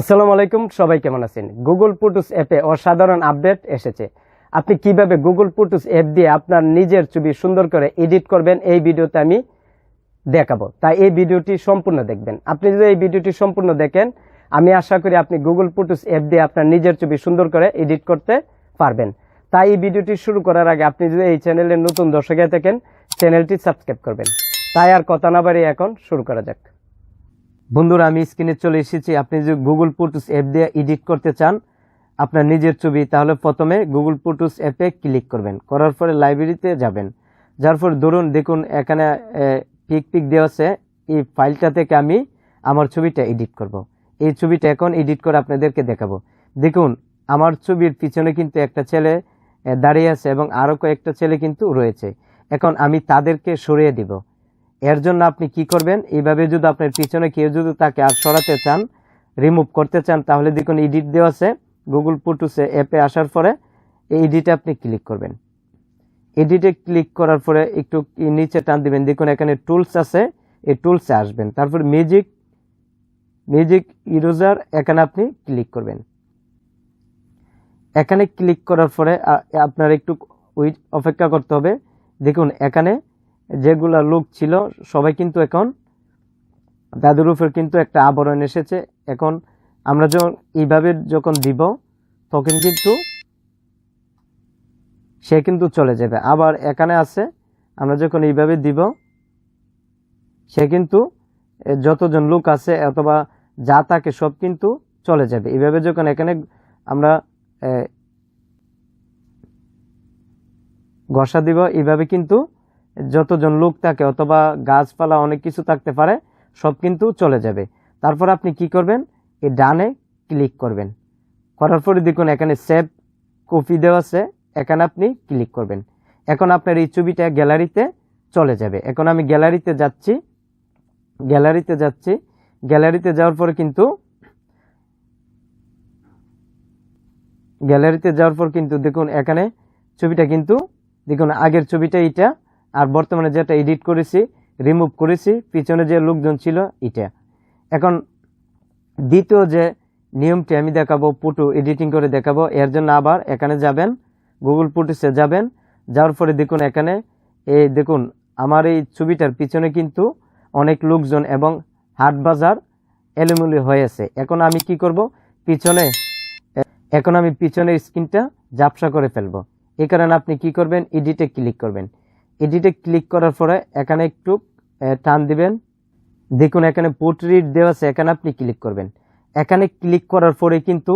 আসসালামু আলাইকুম, সবাই কেমন আছেন? গুগল ফটোস অ্যাপে অসাধারণ আপডেট এসেছে। আপনি কীভাবে গুগল ফটোস অ্যাপ দিয়ে আপনার নিজের ছবি সুন্দর করে এডিট করবেন, এই ভিডিওতে আমি দেখাবো। তাই এই ভিডিওটি সম্পূর্ণ দেখবেন। আপনি যদি এই ভিডিওটি সম্পূর্ণ দেখেন, আমি আশা করি আপনি গুগল ফটোস অ্যাপ দিয়ে আপনার নিজের ছবি সুন্দর করে এডিট করতে পারবেন। তাই এই ভিডিওটি শুরু করার আগে আপনি যদি এই চ্যানেলের নতুন দর্শকে থাকেন, চ্যানেলটি সাবস্ক্রাইব করবেন। তাই আর কথা না বাড়িয়ে এখন শুরু করা যাক। বন্ধুরা, আমি স্ক্রিনে চলে এসেছি। আপনি যদি গুগল ফটোস অ্যাপ দিয়ে এডিট করতে চান আপনার নিজের ছবি, তাহলে প্রথমে গুগল ফটোস অ্যাপে ক্লিক করবেন। করার পরে লাইব্রেরিতে যাবেন। যার পর ধরুন, দেখুন, এখানে পিক পিক দেওয়া আছে। এই ফাইলটা থেকে আমি আমার ছবিটা এডিট করব। এই ছবিটা এখন এডিট করে আপনাদেরকে দেখাবো। দেখুন, আমার ছবির পিছনে কিন্তু একটা ছেলে দাঁড়িয়ে আছে এবং আরও কয়েকটা ছেলে কিন্তু রয়েছে। এখন আমি তাদেরকে সরিয়ে দিব। এর জন্য আপনি কি করবেন? এইভাবে যদি আপনার পিছনে কেউ যদি তাকে আর সরাতে চান রিমুভ করতে চান, তাহলে দেখুন এডিট দেওয়া আছে। গুগল ফটোসে অ্যাপে আসার পরে এই এডিটে আপনি ক্লিক করবেন। এডিটে ক্লিক করার পরে একটু নিচে টান দিবেন। দেখুন এখানে টুলস আছে, এই টুলসে আসবেন। তারপর মিউজিক মিউজিক ইরোজার এখানে আপনি ক্লিক করবেন। এখানে ক্লিক করার পরে আপনার একটু ওয়েট অপেক্ষা করতে হবে। দেখুন এখানে যেগুলা লোক ছিল, সবাই কিন্তু এখন তাদের উপর কিন্তু একটা আবরণ এসেছে। এখন আমরা যখন এইভাবে যখন দিব, তখন কিন্তু সে কিন্তু চলে যাবে। আবার এখানে আছে, আমরা যখন এইভাবে দিব, সে কিন্তু যতজন লোক আছে অথবা যা থাকে সব কিন্তু চলে যাবে। এইভাবে যখন এখানে আমরা ঘষা দিব, এইভাবে কিন্তু যতজন লোক থাকে অথবা গাছপালা অনেক কিছু থাকতে পারে, সব কিন্তু চলে যাবে। তারপর আপনি কি করবেন? এই ডানে ক্লিক করবেন। করার পরে দেখুন এখানে সেভ কপি দেওয়া আছে, এখানে আপনি ক্লিক করবেন। এখন আপনার এই ছবিটা গ্যালারিতে চলে যাবে। এখন আমি গ্যালারিতে যাচ্ছি গ্যালারিতে যাচ্ছি, গ্যালারিতে যাওয়ার পরে কিন্তু, গ্যালারিতে যাওয়ার পর কিন্তু দেখুন এখানে ছবিটা কিন্তু, দেখুন আগের ছবিটা এটা আর বর্তমানে যেটা এডিট করেছি রিমুভ করেছি, পিছনে যে লোকজন ছিল, এটা। এখন দ্বিতীয় যে নিয়মটি আমি দেখাবো ফটো এডিটিং করে দেখাবো, এর জন্য আবার এখানে যাবেন গুগল ফটোসে যাবেন, যাওয়ার পরে দেখুন এখানে, এই দেখুন, আমার এই ছবিটার পিছনে কিন্তু অনেক লোকজন এবং হাট বাজার এলোমেলো হয়েছে এখন আমি কি করব? পিছনে, এখন আমি পিছনের স্ক্রিনটা ঝাপসা করে ফেলব। এই কারণে আপনি কি করবেন? এডিটে ক্লিক করবেন। এডিটে ক্লিক করার পরে এখানে একটু টান দিবেন। দেখুন এখানে পোর্ট্রেট দেওয়া আছে, এখানে আপনি ক্লিক করবেন। এখানে ক্লিক করার পরে কিন্তু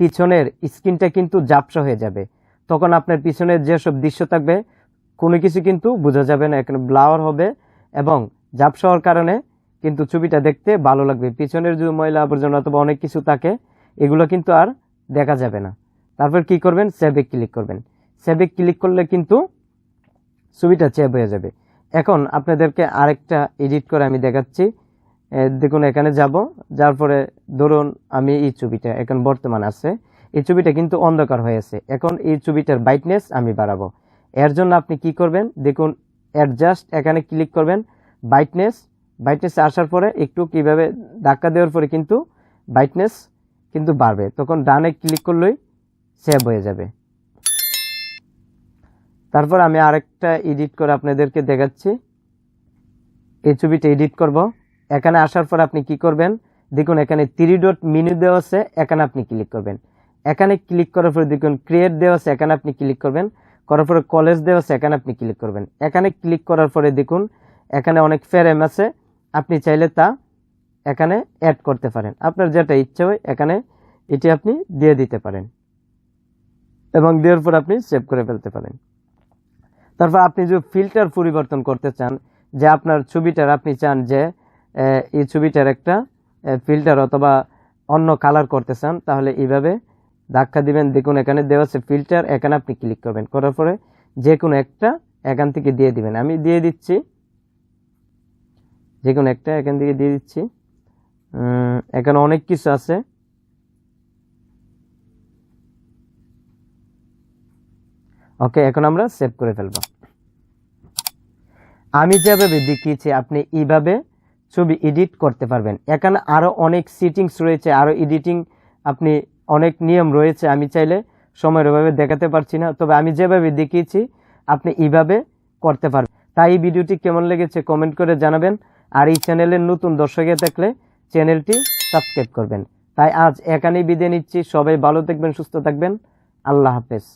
পিছনের স্ক্রিনটা কিন্তু ঝাপসা হয়ে যাবে। তখন আপনার পিছনের যেসব দৃশ্য থাকবে, কোনো কিছু কিন্তু বোঝা যাবে না, এখানে ব্লাওয়ার হবে এবং ঝাপসা হওয়ার কারণে কিন্তু ছবিটা দেখতে ভালো লাগবে। পিছনের যে ময়লা আবর্জনা অথবা অনেক কিছু থাকে, এগুলো কিন্তু আর দেখা যাবে না। তারপর কি করবেন? সেভে ক্লিক করবেন। সেভে ক্লিক করলে কিন্তু ছবিটা সেভ হয়ে যাবে। এখন আপনাদেরকে আরেকটা এডিট করে আমি দেখাচ্ছি। দেখুন, এখানে যাব। যার পরে ধরুন, আমি এই ছবিটা এখন বর্তমান আছে। এই ছবিটা কিন্তু অন্ধকার হয়ে আছে। এখন এই ছবিটার ব্রাইটনেস আমি বাড়াবো। এর জন্য আপনি কি করবেন? দেখুন অ্যাডজাস্ট এখানে ক্লিক করবেন ব্রাইটনেস ব্রাইটনেস আসার পরে একটু কীভাবে ধাক্কা দেওয়ার পরে কিন্তু ব্রাইটনেস কিন্তু বাড়বে। তখন ডানে ক্লিক করলেই সেভ হয়ে যাবে। তারপর আমি আরেকটা এডিট করে আপনাদেরকে দেখাচ্ছি। এই ছবিটা এডিট করব। এখানে আসার পর আপনি কি করবেন? দেখুন, এখানে থ্রি ডট মেনু দেওয়া আছে, এখানে আপনি ক্লিক করবেন। এখানে ক্লিক করার পরে দেখুন ক্রিয়েট দেওয়া আছে, এখানে আপনি ক্লিক করবেন। করার পরে কলেজ দেওয়া আছে, এখানে আপনি ক্লিক করবেন। এখানে ক্লিক করার পরে দেখুন, এখানে অনেক ফ্রেম আছে। আপনি চাইলে তা এখানে অ্যাড করতে পারেন। আপনার যেটা ইচ্ছে হয়, এখানে এটি আপনি দিয়ে দিতে পারেন। এবং দেওয়ার পর আপনি সেভ করে ফেলতে পারেন। তারপর আপনি যে ফিল্টার পরিবর্তন করতে চান, যে আপনার ছবিটার আপনি চান যে এই ছবিটার একটা ফিল্টার অথবা অন্য কালার করতে চান, তাহলে এইভাবে ধাক্কা দিবেন। দেখুন, এখানে দেওয়া আছে ফিল্টার এখানে আপনি ক্লিক করবেন। করার পরে যে কোনো একটা এখান থেকে দিয়ে দিবেন। আমি দিয়ে দিচ্ছি। যে কোনো একটা এখান থেকে দিয়ে দিচ্ছি। এখানে অনেক কিছু আছে। ওকে এখন আমরা সেভ করে ফেলব। আমি যেভাবে দেখিয়েছি, আপনি এইভাবে ছবি এডিট করতে পারবেন। এখানে আরও অনেক সিটিংস রয়েছে আরও এডিটিং আপনি অনেক নিয়ম রয়েছে, আমি চাইলে সময়ের অভাবে দেখাতে পারছি না। তবে আমি যেভাবে দেখিয়েছি, আপনি এইভাবে করতে পারবেন। তাই এই ভিডিওটি কেমন লেগেছে কমেন্ট করে জানাবেন। আর এই চ্যানেলের নতুন দর্শকে থাকলে চ্যানেলটি সাবস্ক্রাইব করবেন। তাই আজ এখানেই বিদায় নিচ্ছি। সবাই ভালো থাকবেন, সুস্থ থাকবেন। আল্লাহ হাফেজ।